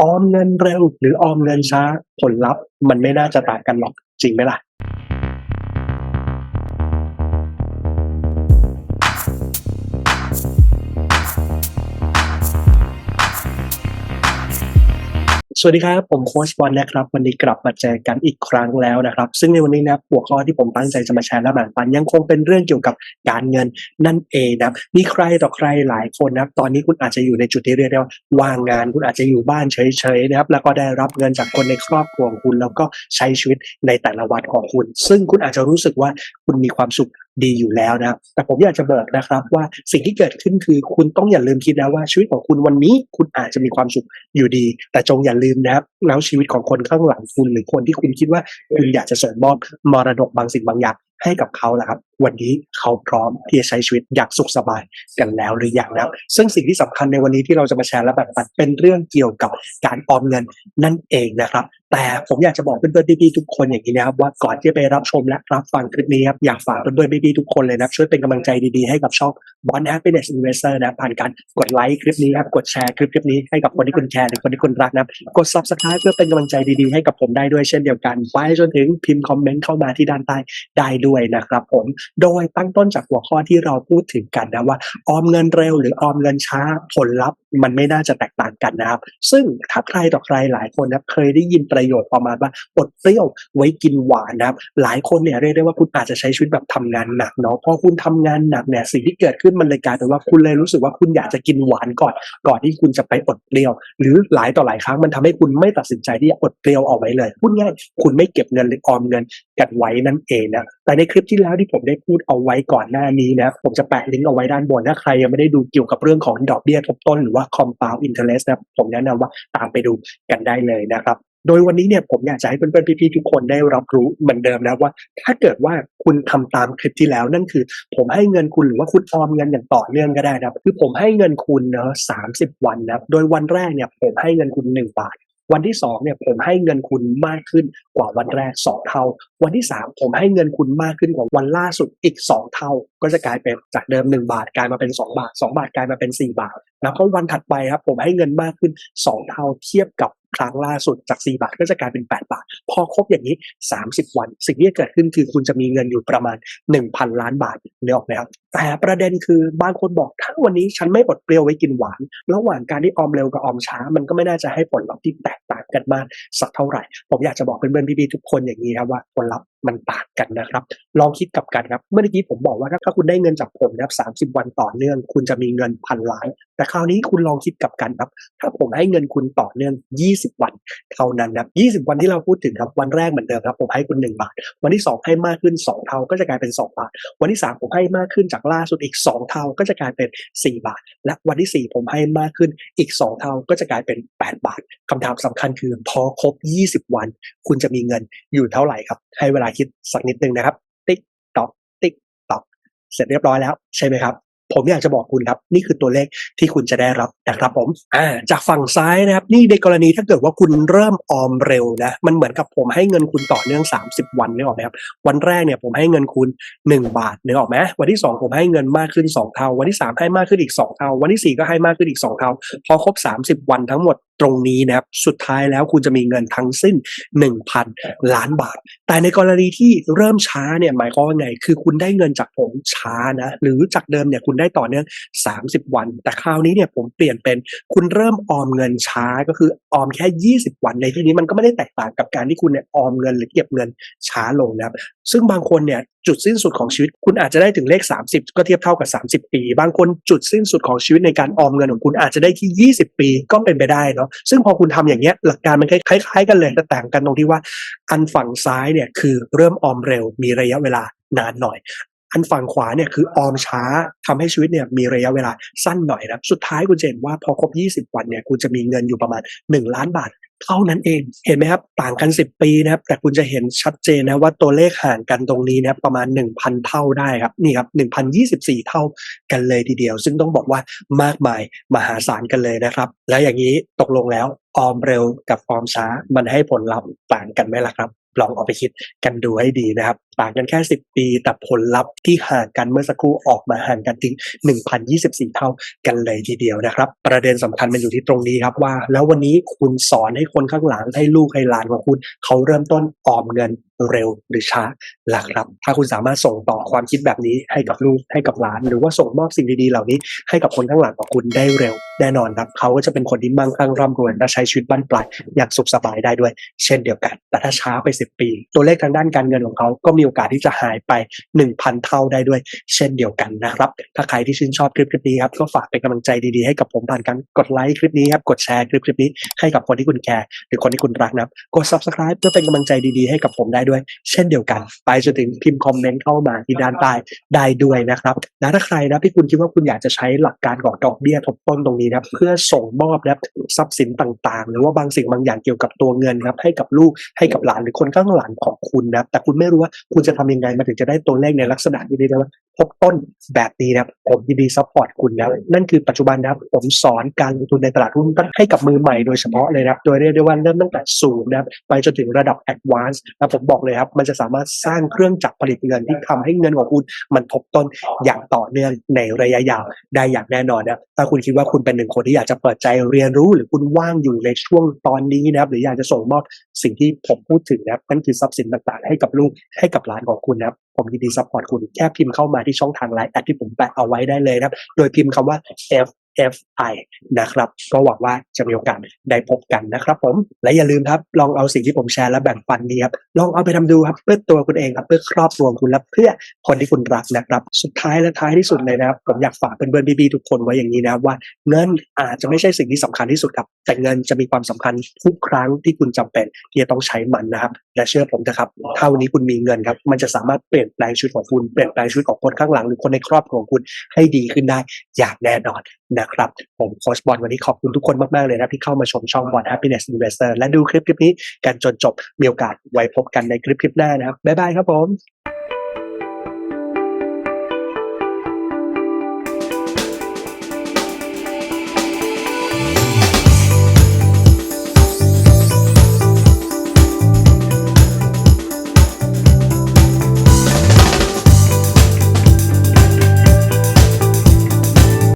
ออมเงินเร็วหรือออมเงินช้าผลลัพธ์มันไม่น่าจะต่างกันหรอกจริงไหมล่ะ? สวัสดีครับ ผมโค้ชบอลนะครับ วันนี้กลับมาเจอกันอีกครั้งแล้วนะครับ ซึ่งในวันนี้นะหัวข้อที่ผมตั้งใจจะมาแชร์และแบ่งปัน ยังคงเป็นเรื่องเกี่ยวกับการเงินนั่นเองนะมีใครต่อใครหลายคนนะตอนนี้คุณอาจจะอยู่ในจุดที่เรียกได้ว่าว่างงานคุณอาจจะอยู่บ้านเฉยๆนะครับ แล้วก็ได้รับเงินจากคนในครอบครัวของคุณ แล้วก็ใช้ชีวิตในแต่ละวันของคุณ ซึ่งคุณอาจจะรู้สึกว่าคุณมีความสุข ดีอยู่แล้วนะครับแต่ผมอยากจะบอกนะครับว่าสิ่งที่เกิดขึ้นคือคุณต้องอย่าลืมคิดนะว่าชีวิตของคุณวันนี้คุณอาจจะมีความสุขอยู่ดี แต่จงอย่าลืมนะครับแล้วชีวิตของคนข้างหลังคุณหรือคนที่คุณคิดว่าคุณอยากจะส่งมอบมรดกบางสิ่งบางอย่างให้กับเขาล่ะครับวันนี้เขาพร้อมที่จะใช้ชีวิตอย่างสุขสบายกันแล้วหรือยังนะครับซึ่งสิ่งที่สำคัญในวันนี้ที่เราจะมาแชร์และแบ่งปันเป็นเรื่องเกี่ยวกับการออมเงินนั่นเองนะครับ แต่ผมอยากจะบอกเพื่อนๆพี่ๆทุกคนอย่างนี้นะครับว่าก่อนที่จะไปรับชมและรับฟังคลิปนี้ครับอยากฝากเพื่อนๆพี่ๆทุกคนเลยนะช่วยเป็นกำลังใจดีๆให้กับช่อง Bond Happiness Investor นะผ่านการกดไลค์คลิปนี้ครับกดแชร์คลิปคลิปนี้ให้กับคนที่คุณแคร์หรือคนที่คุณรักนะกด Subscribe เพื่อเป็นกำลังใจดีๆให้กับผมได้ด้วยเช่นเดียวกันไปจนถึงพิมพ์คอมเมนต์เข้ามาที่ด้านใต้ได้ด้วยนะครับผมโดยตั้งต้นจากหัวข้อที่เราพูดถึงกันนะว่าออมเงินเร็วหรือออมเงินช้าผลลัพธ์มันไม่น่าจะแตกต่างกันนะครับ ซึ่งถ้าใครต่อใครหลายคนนะเคยได้ยินประโยชน์ประมาณว่าอดเปรี้ยวไว้กินหวานนะครับ หลายคนเนี่ยเรียกได้ว่าคุณอาจจะใช้ชีวิตแบบทำงานหนักเนาะพอคุณทำงานหนักเนี่ยสิ่งที่เกิดขึ้นมันเลยกลายเป็นว่าคุณเลยรู้สึกว่าคุณอยากจะกินหวานก่อน ก่อนที่คุณจะไปอดเปรี้ยว หรือหลายต่อหลายครั้งมันทำให้คุณไม่ตัดสินใจที่จะอดเปรี้ยวเอาไว้เลยพูดง่ายคุณไม่เก็บเงินหรือออมเงินกันไว้นั่นเองนะแต่ในคลิปที่แล้วที่ผมได้พูดเอาไว้ก่อนหน้านี้นะผมจะแปะลิงก์เอาไว้ด้านบนถ้าใครยังไม่ได้ดูเกี่ยวกับเรื่องของดอกเบี้ยทบต้นหรือว่า compound interest นะผมแนะนำว่าตามไปดูกันได้เลยนะครับโดยวันนี้เนี่ยผมอยากจะให้เพื่อนๆพี่ๆทุกคนได้รับรู้เหมือนเดิมนะว่า ถ้าเกิดว่าคุณทำตามคลิปที่แล้วนั่นคือ ผมให้เงินคุณหรือว่าคุณออมเงินอย่างต่อเนื่องก็ได้นะคือผมให้เงินคุณเนาะ30วันนะโดยวันแรกเนี่ยผมให้เงินคุณ 1 บาท วันที่2เนี่ยผมให้เงินคุณมากขึ้นกว่าวันแรก 2 เท่า วันที่ 3 ผมให้เงินคุณมากขึ้นกว่าวันล่าสุดอีก 2 เท่า ก็จะกลายเป็นจากเดิม 1 บาทกลายมาเป็น 2 บาท 2 บาทกลายมาเป็น 4 บาท แล้วก็วันถัดไปครับผมให้เงินมากขึ้น 2 เท่าเทียบกับครั้งล่าสุดจาก 4 บาทก็จะกลายเป็น 8 บาท พอครบอย่างนี้ 30 วัน สิ่งที่จะเกิดขึ้นคือคุณจะมีเงินอยู่ประมาณ 1,000 ล้านบาทนึกออกไหมครับ แต่ประเด็นคือบางคนบอกถ้าวันนี้ฉันไม่อดเปรี้ยวไว้กินหวาน ระหว่างการที่ออมเร็วกับออมช้า มันก็ไม่น่าจะให้ผลลัพธ์ที่แตกต่างกันมากสักเท่าไหร่ ผมอยากจะบอกเพื่อนๆพี่ๆทุกคนอย่างงี้ครับว่าผลลัพธ์มันต่างกันนะครับ ลองคิดกับกันครับ เมื่อกี้ผมบอกว่าถ้าคุณได้เงินจากผมนะครับ30วันต่อเนื่อง คุณจะมีเงินพันล้าน แต่คราวนี้คุณลองคิดกับกันครับ ถ้าผมให้เงินคุณต่อเนื่อง 20 วัน เท่านั้นนะครับ 20 วันที่เราพูดถึงครับ วันแรกเหมือนเดิมครับ ผมให้คุณ 1 บาท วันที่ 2 ให้มากขึ้น 2 เท่า ก็จะกลายเป็น 2 บาท วันที่ 3 ผมให้มากขึ้นจากล่าสุดอีก 2 เท่าก็จะกลายเป็น 4 บาท และวันที่ 4 ผมให้มากขึ้นอีก 2 เท่าก็จะกลายเป็น 8 บาทคำถามสำคัญคือพอครบ 20 วัน คุณจะมีเงินอยู่เท่าไหร่ครับ ให้เวลาคิดสักนิดหนึ่งนะครับ ติ๊กตอกติ๊กตอกเสร็จเรียบร้อยแล้วใช่ไหมครับ ผมอยากจะบอกคุณครับ นี่คือตัวเลขที่คุณจะได้รับนะครับผมอาจากฝั่งซ้ายนะครับ นี่ในกรณีถ้าเกิดว่าคุณเริ่มออมเร็วนะมันเหมือนกับผมให้เงินคุณต่อเนื่อง 30 วันนึกออกไหมครับวันแรกเนี่ยผมให้เงินคุณ 1 บาทนึกออกไหมวันที่ 2 ผมให้เงินมากขึ้น 2 เท่า วันที่ 3 ให้มากขึ้นอีก 2 เท่า วันที่ 4 ก็ให้มากขึ้นอีก 2 เท่า พอครบ 30 วันทั้งหมดตรงนี้นะครับสุดท้ายแล้วคุณจะมีเงินทั้งสิ้น 1,000 ล้านบาท แต่ในกรณีที่เริ่มช้าเนี่ยหมายความว่าไง คือคุณได้เงินจากผมช้านะ หรือจากเดิมเนี่ยคุณได้ต่อเนื่อง 30 วัน แต่คราวนี้เนี่ยผมเปลี่ยนเป็นคุณเริ่มออมเงินช้าก็คือออมแค่ 20 วันในที่นี้มันก็ไม่ได้แตกต่างกับการที่คุณเนี่ยออมเงินหรือเก็บเงินช้าลงนะครับซึ่งบางคนเนี่ย จุดสิ้นสุดของชีวิต คุณอาจจะได้ถึงเลข 30 ก็เทียบเท่ากับ 30 ปี บางคนจุดสิ้นสุดของชีวิตในการออมเงินของคุณอาจจะได้ที่ 20 ปีก็เป็นไปได้เนาะซึ่งพอคุณทำอย่างเงี้ยหลักการมันคล้ายๆกันเลยแต่ต่างกันตรงที่ว่า อันฝั่งซ้ายเนี่ยคือเริ่มออมเร็วมีระยะเวลานานหน่อยอันฝั่งขวาเนี่ยคือออมช้าทำให้ชีวิตเนี่ยมีระยะเวลาสั้นหน่อยนะครับสุดท้ายคุณจะเห็นว่าพอครบ 20 วันเนี่ยคุณจะมีเงินอยู่ประมาณ 1 ล้านบาท เท่านั้นเองเห็นไหมครับต่างกัน 10 ปีนะครับ แต่คุณจะเห็นชัดเจนนะว่าตัวเลขห่างกันตรงนี้นะครับประมาณ 1,000 เท่าได้ครับนี่ครับ1,024 เท่ากันเลยทีเดียว ซึ่งต้องบอกว่ามากมายมหาศาลกันเลยนะครับ และอย่างนี้ตกลงแล้วออมเร็วกับออมช้ามันให้ผลลัพธ์ต่างกันไหมล่ะครับ ลองเอาไปคิดกันดูให้ดีนะครับ ต่างกันแค่ 10 ปี แต่ผลลัพธ์ที่ห่างกันเมื่อสักครู่ออกมาห่างกันถึง 1,024 เท่ากันเลยทีเดียวนะครับ ประเด็นสำคัญมันอยู่ที่ตรงนี้ครับว่า แล้ววันนี้คุณสอนให้คนข้างหลังให้ลูกให้หลานของคุณ เขาเริ่มต้นออมเงิน เร็วหรือช้าล่ะครับ ถ้าคุณสามารถส่งต่อความคิดแบบนี้ให้กับลูกให้กับหลาน หรือว่าส่งมอบสิ่งดีๆเหล่านี้ให้กับคนข้างหลังของคุณได้เร็วแน่นอนครับเขาก็จะเป็นคนที่มั่งคั่งร่ำรวยและใช้ชีวิตบ้านปลายอย่างสุขสบายได้ด้วย เช่นเดียวกัน แต่ถ้าช้าไป 10 ปี ตัวเลขทางด้านการเงินของเขาก็มีโอกาสที่จะหายไป 1,000 เท่าได้ด้วย เช่นเดียวกันนะครับ ถ้าใครที่ชื่นชอบคลิปคลิปนี้ครับก็ฝากเป็นกำลังใจดีๆให้กับผมผ่านการกดไลค์คลิปนี้ครับกดแชร์คลิปคลิปนี้ให้กับคนที่คุณแคร์หรือคนที่คุณรักนะครับกด subscribe เพื่อเป็นกำลังใจดีๆให้กับผมได้ด้วย เช่นเดียวกัน ไปจนถึงพิมพ์คอมเมนต์เข้ามาที่ด้านใต้ได้ด้วยนะครับและถ้าใครนะที่คุณคิดว่าคุณอยากจะใช้หลักการของดอกเบี้ยทบต้นตรงนี้นะเพื่อส่งมอบนะทรัพย์สินต่างๆ หรือว่าบางสิ่งบางอย่างเกี่ยวกับตัวเงินครับให้กับลูกให้กับหลานหรือคนข้างหลังของคุณนะแต่คุณไม่รู้ว่าคุณจะทำยังไงมาถึงจะได้ตัวเลขในลักษณะนี้ได้ว่า ทบต้นแบบนี้นะครับผมยินดีซัพพอร์ตคุณนะครับนั่นคือปัจจุบันนะครับผมสอนการลงทุนในตลาดหุ้นให้กับมือใหม่โดยเฉพาะเลยนะครับโดยเรียกได้ว่าเริ่มตั้งแต่ศูนย์นะครับไปจนถึงระดับแอดวานซ์แล้วผมบอกเลยครับ มันจะสามารถสร้างเครื่องจักรผลิตเงินที่ทำให้เงินของคุณมันทบต้นอย่างต่อเนื่องในระยะยาวได้อย่างแน่นอนนะครับถ้าคุณคิดว่าคุณเป็นหนึ่งคนที่อยากจะเปิดใจเรียนรู้หรือคุณว่างอยู่ในช่วงตอนนี้นะครับหรืออยากจะส่งมอบสิ่งที่ผมพูดถึงนะครับนั่นคือทรัพย์สินต่างๆ ให้กับลูกให้กับหลานของคุณนะครับ ผมยินดีซัพพอร์ตคุณแค่พิมพ์เข้ามาที่ช่องทางไลน์แอดที่ผมแปะเอาไว้ได้เลยครับ โดยพิมพ์คำว่า F FI นะครับ ก็หวังว่าจะมีโอกาสได้พบกันนะครับผม และอย่าลืมครับ ลองเอาสิ่งที่ผมแชร์และแบ่งปันนี้ครับ ลองเอาไปทำดูครับ เพื่อตัวคุณเองครับ เพื่อครอบครัวคุณและเพื่อคนที่คุณรักนะครับ สุดท้ายและท้ายที่สุดเลยนะครับ ผมอยากฝากเพื่อนๆพี่ๆทุกคนไว้อย่างนี้นะว่าเงินอาจจะไม่ใช่สิ่งที่สำคัญที่สุดครับ แต่เงินจะมีความสำคัญทุกครั้งที่คุณจำเป็นที่จะต้องใช้มันนะครับ และเชื่อผมนะครับถ้าวันนี้คุณมีเงินครับ มันจะสามารถเปลี่ยนแปลงชีวิตของคุณ เปลี่ยนแปลงชีวิตของคนข้างหลังหรือคนในครอบครัวของคุณให้ดีขึ้นได้อย่างแน่นอนนะครับ ผมโค้ชบอลวันนี้ขอบคุณทุกคนมาก ๆ เลยนะที่เข้ามาชมช่องบอล Happiness Investor และดูคลิปคลิปนี้กันจนจบมีโอกาสไว้พบกันในคลิปคลิปหน้านะครับบ๊ายบายครับผม